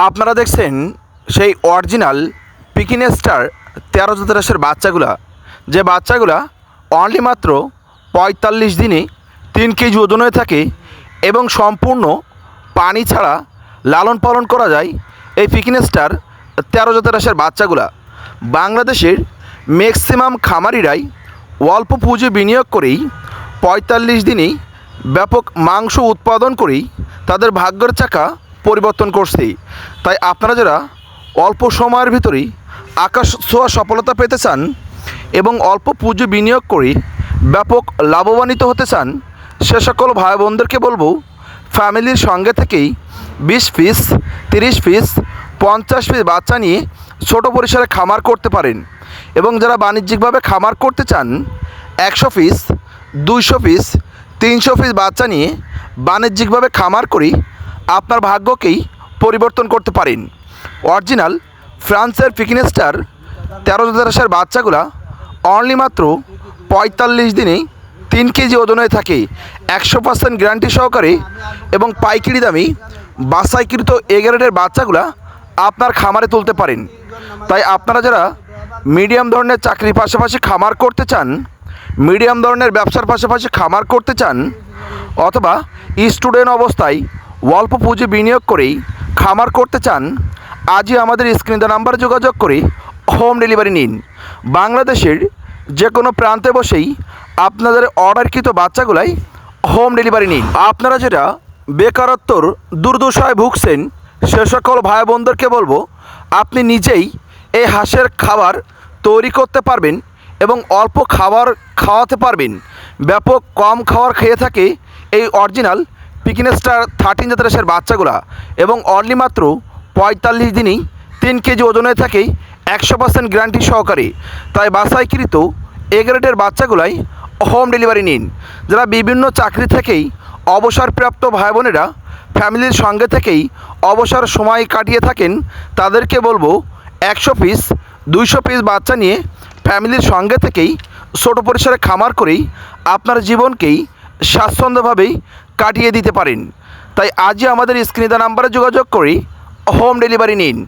আপনারা দেখছেন সেই অরিজিনাল পিকিনেস্টার তেরো জাতের বাচ্চাগুলা। যে বাচ্চাগুলা অনলি মাত্র পঁয়তাল্লিশ দিনে তিন কেজি ওজন হয়ে থাকে এবং সম্পূর্ণ পানি ছাড়া লালন পালন করা যায় এই পিকিনেস্টার তেরো জাতের রাসের বাচ্চাগুলা। বাংলাদেশের ম্যাক্সিমাম খামারিরাই অল্প পুঁজি বিনিয়োগ করেই পঁয়তাল্লিশ দিনেই ব্যাপক মাংস উৎপাদন করেই তাদের ভাগ্যের চাকা পরিবর্তন করছে। তাই আপনারা যারা অল্প সময়ের ভিতরেই আকাশ ছোঁয়া সফলতা পেতে চান এবং অল্প পুঁজি বিনিয়োগ করে ব্যাপক লাভবান্বিত হতে চান, সে সকল ভাই বোনদেরকে বলব, ফ্যামিলির সঙ্গে থেকেই বিশ পিস, তিরিশ পিস, পঞ্চাশ পিস বাচ্চা নিয়ে ছোট পরিসরে খামার করতে পারেন এবং যারা বাণিজ্যিকভাবে খামার করতে চান, একশো পিস, দুইশো পিস, তিনশো পিস বাচ্চা নিয়ে বাণিজ্যিকভাবে খামার করি আপনার ভাগ্যকেই পরিবর্তন করতে পারেন। অরিজিনাল ফ্রান্সের পিকনেস্টার তেরো দশার বাচ্চাগুলা অনলি মাত্র পঁয়তাল্লিশ দিনে তিন কেজি ওজন হয়ে থাকে, একশো পার্সেন্ট গ্যারান্টি সহকারে এবং পাইকারি দামি বাসাইকৃত এ গ্রেডের বাচ্চাগুলা আপনার খামারে তুলতে পারেন। তাই আপনারা যারা মিডিয়াম ধরনের চাকরির পাশাপাশি খামার করতে চান মিডিয়াম ধরনের ব্যবসার পাশাপাশি খামার করতে চান, অথবা স্টুডেন্ট অবস্থায় অল্প পুঁজি বিনিয়োগ করেই খামার করতে চান, আজই আমাদের স্ক্রিনে নাম্বারে যোগাযোগ করে হোম ডেলিভারি নিন। বাংলাদেশের যে কোনো প্রান্তে বসেই আপনাদের অর্ডারকৃত বাচ্চাগুলাই হোম ডেলিভারি নিন। আপনারা যেটা বেকারত্বর দুর্দশায় ভুগছেন, সে সকল ভাই বোনদেরকে বলব, আপনি নিজেই এই হাঁসের খাবার তৈরি করতে পারবেন এবং অল্প খাবার খাওয়াতে পারবেন। ব্যাপক কম খাবার খেয়ে থাকে এই অরিজিনাল পিকনেস্টার থার্টিন জাতের বাচ্চাগুলা এবং অনলি মাত্র পঁয়তাল্লিশ দিনেই তিন কেজি ওজনে থাকে একশো পার্সেন্ট গ্যারান্টি সহকারে। তাই বাসাইকৃত এ গ্রেডের বাচ্চাগুলাই হোম ডেলিভারি নিন। যারা বিভিন্ন চাকরি থেকেই অবসরপ্রাপ্ত ভাই বোনেরা ফ্যামিলির সঙ্গে থেকেই অবসর সময় কাটিয়ে থাকেন, তাদেরকে বলব একশো পিস দুইশো পিস বাচ্চা নিয়ে ফ্যামিলির সঙ্গে থেকেই ছোটো পরিসরে খামার করেই আপনার জীবনকেই স্বাচ্ছন্দ্যভাবেই কাটিয়ে দিতে পারেন। তাই আজই আমাদের স্ক্রিনে দেওয়া নাম্বারে যোগাযোগ করি হোম ডেলিভারি নিন।